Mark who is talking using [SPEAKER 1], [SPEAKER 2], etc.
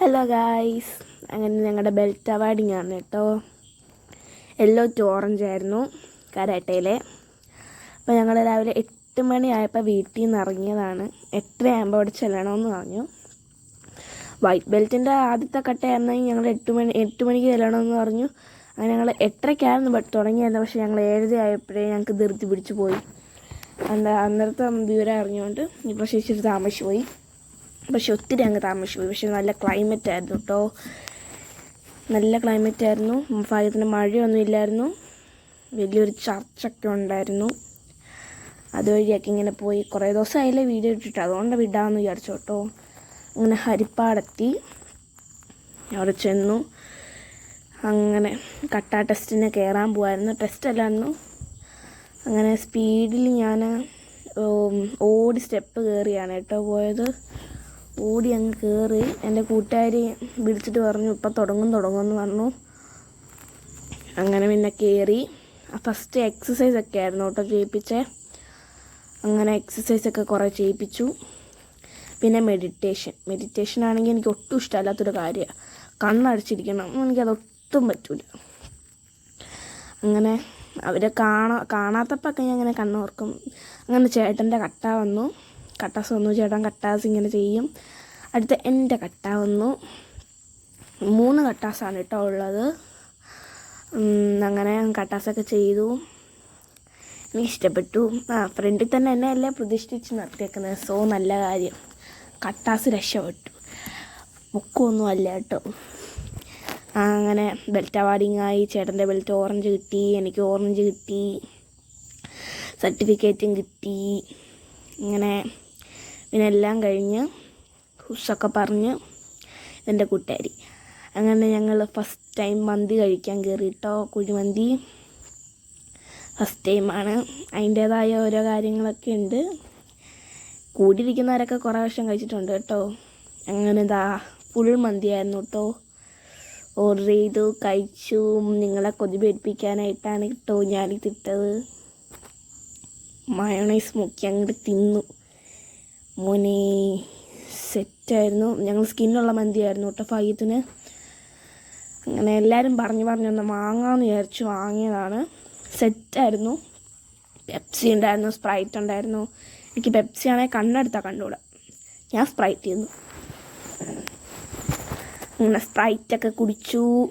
[SPEAKER 1] Hello guys അങ്ങനെ ഞങ്ങളുടെ belt awarding ആണ് കേട്ടോ. യെല്ലോ ടു ഓറഞ്ച് ആയിരുന്നു കരാട്ടയിലെ. അപ്പോൾ ഞങ്ങൾ രാവിലെ എട്ട് മണിയായപ്പോൾ വീട്ടിൽ നിന്ന് ഇറങ്ങിയതാണ്. എട്ടരയാകുമ്പോൾ അവിടെ ചെല്ലണമെന്ന് പറഞ്ഞു. വൈറ്റ് ബെൽറ്റിന്റെ ആദ്യത്തെ കട്ടയായിരുന്നെങ്കിൽ ഞങ്ങൾ എട്ട് മണി എട്ട് മണിക്ക് ചെല്ലണമെന്ന് പറഞ്ഞു. അങ്ങനെ ഞങ്ങൾ എട്ടരയ്ക്കായിരുന്നു തുടങ്ങിയത്. പക്ഷേ ഞങ്ങൾ ഏഴര ആയപ്പോഴേ ഞങ്ങൾക്ക് ധൃതി പിടിച്ചു പോയി. അന്നേരത്തെ വിവരം അറിഞ്ഞുകൊണ്ട് ഇപ്പോൾ ശേഷിച്ചിട്ട് താമസിച്ചു പോയി. പക്ഷെ ഒത്തിരി അങ്ങ് താമസിച്ചു പോയി. പക്ഷെ നല്ല ക്ലൈമറ്റ് ആയിരുന്നു കേട്ടോ നല്ല ക്ലൈമറ്റ് ആയിരുന്നു. ഭാഗ്യത്തിന് മഴയൊന്നും ഇല്ലായിരുന്നു. വലിയൊരു ചർച്ചൊക്കെ ഉണ്ടായിരുന്നു. അതുവഴിയൊക്കെ ഇങ്ങനെ പോയി കുറേ ദിവസമായില്ലേ വീഡിയോ ഇട്ടിട്ട്. അതുകൊണ്ട് വിടാമെന്ന് വിചാരിച്ചു കേട്ടോ അങ്ങനെ ഹരിപ്പാടെത്തി. അവിടെ ചെന്നു. അങ്ങനെ കട്ടാ ടെസ്റ്റിന് കയറാൻ പോകായിരുന്നു ടെസ്റ്റ് അല്ലായിരുന്നു. അങ്ങനെ സ്പീഡിൽ ഞാൻ ഓടി സ്റ്റെപ്പ് കയറിയാണ് കേട്ടോ പോയത്. ഓടി അങ്ങ് കയറി എന്റെ കൂട്ടുകാരി വിളിച്ചിട്ട് പറഞ്ഞു ഇപ്പം തുടങ്ങും തുടങ്ങുമെന്ന് പറഞ്ഞു. അങ്ങനെ പിന്നെ കയറി ഫസ്റ്റ് എക്സസൈസ് ഒക്കെ ആയിരുന്നു കേട്ടോ ചെയ്യിപ്പിച്ചേ. അങ്ങനെ എക്സസൈസ് ഒക്കെ കുറേ ചെയ്യിപ്പിച്ചു. പിന്നെ മെഡിറ്റേഷൻ മെഡിറ്റേഷൻ ആണെങ്കിൽ എനിക്ക് ഒട്ടും ഇഷ്ടമല്ലാത്തൊരു കാര്യമാണ്. കണ്ണടച്ചിരിക്കണം. എനിക്കത് ഒട്ടും പറ്റില്ല അങ്ങനെ അവരെ കാണാ കാണാത്തപ്പോൾ ഒക്കെ ഞാൻ ഇങ്ങനെ കണ്ണോർക്കും അങ്ങനെ ചേട്ടന്റെ കട്ട വന്നു. കട്ടാസ് വന്നു ചേട്ടൻ കട്ടാസ് ഇങ്ങനെ ചെയ്യും. അടുത്ത എന്റെ കട്ട വന്നു. മൂന്ന് കട്ടാസാണ് കേട്ടോ ഉള്ളത്. അങ്ങനെ കട്ടാസൊക്കെ ചെയ്തു. എനിക്ക് ഇഷ്ടപ്പെട്ടു ആ ഫ്രണ്ടിൽ തന്നെ എന്നെ അല്ലേ പ്രതിഷ്ഠിച്ച് നിർത്തിയേക്കുന്നത്. സോ നല്ല കാര്യം. കട്ടാസ് രക്ഷപ്പെട്ടു. മുക്കൊന്നും അല്ല കേട്ടോ. അങ്ങനെ ബെൽറ്റ് അവാർഡിങ് ആയി. ചേട്ടന്റെ ബെൽറ്റ് ഓറഞ്ച് കിട്ടി. എനിക്ക് ഓറഞ്ച് കിട്ടി. സർട്ടിഫിക്കറ്റും കിട്ടി. ഇങ്ങനെ എല്ലാം കഴിഞ്ഞ് ഹുസ്സൊക്കെ പറഞ്ഞ് എന്റെ കൂട്ടുകാരി. അങ്ങനെ ഞങ്ങൾ ഫസ്റ്റ് ടൈം മന്തി കഴിക്കാൻ കയറിയിട്ടോ കുഴിമന്തി. ഫസ്റ്റ് ടൈമാണ് അതിന്റേതായ ഓരോ കാര്യങ്ങളൊക്കെ ഉണ്ട്. കൂടിയിരിക്കുന്നവരൊക്കെ കുറേ വർഷം കഴിച്ചിട്ടുണ്ട് കേട്ടോ. അങ്ങനെ ഇതാ ഫുൾ മന്തിയായിരുന്നു കേട്ടോ. ഓർഡർ ചെയ്തു കഴിച്ചു. നിങ്ങളെ കൊതി പേടിപ്പിക്കാനായിട്ടാണ് കേട്ടോ ഞാനിതിട്ടത്. മയോണൈസ് മുക്കി അങ്ങോട്ട് തിന്നു. മോനെ സെറ്റായിരുന്നു. ഞങ്ങൾ സ്കിന്നുള്ള മന്തിയായിരുന്നു കേട്ടോ അങ്ങനെ എല്ലാവരും പറഞ്ഞു പറഞ്ഞു ഒന്ന് വാങ്ങാമെന്ന് വിചാരിച്ചു വാങ്ങിയതാണ്. സെറ്റായിരുന്നു. പെപ്സി ഉണ്ടായിരുന്നു സ്പ്രൈറ്റ് ഉണ്ടായിരുന്നു. എനിക്ക് പെപ്സി ആണെങ്കിൽ കണ്ണെടുത്താൽ കണ്ടുകൂടാ. ഞാൻ സ്പ്രൈറ്റ് ചെയ്യുന്നു അങ്ങനെ സ്പ്രൈറ്റൊക്കെ കുടിച്ചു.